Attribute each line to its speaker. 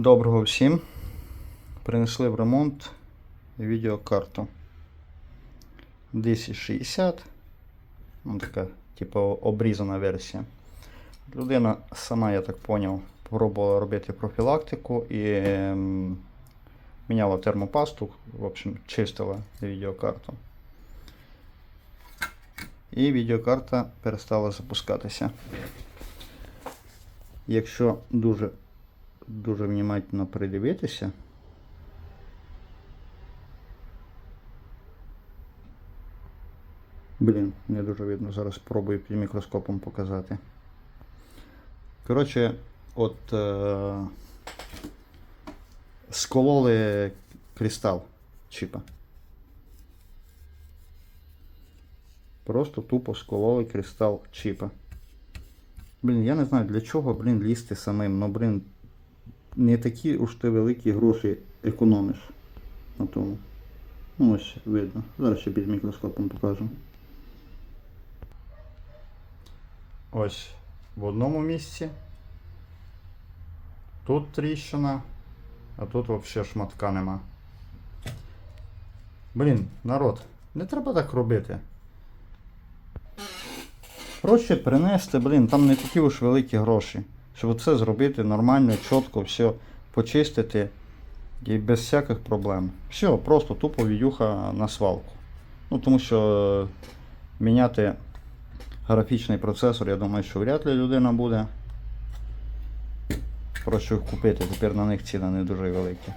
Speaker 1: Доброго всім. Принесли в ремонт відеокарту 1060. Ну, така, типу, обрізана версія. Людина сама, я так поняв, пробувала робити профілактику і ем, міняла термопасту, в общем, чистила відеокарту. І відеокарта перестала запускатися. Якщо дуже дуже внимательно придивитися. Блін, не дуже видно. Зараз спробую під мікроскопом показати. Коротше, от е- скололи кристал чіпа. Просто тупо скололи кристал чіпа. Блін, я не знаю для чого, блін, лізти самим. Ну, блін, не такі уж ти великі гроші економиш на тому. Ну ось видно. Зараз ще під мікроскопом покажу. Ось в одному місці. Тут тріщина, а тут взагалі шматка нема. Блін, народ, не треба так робити. Проще принести, блін, там не такі уж великі гроші. Щоб це зробити нормально, чітко, все почистити і без всяких проблем. Все, просто тупо відюха на свалку. Ну, тому що е, міняти графічний процесор, я думаю, що вряд ли людина буде. Проще їх купити, тепер на них ціни не дуже великі.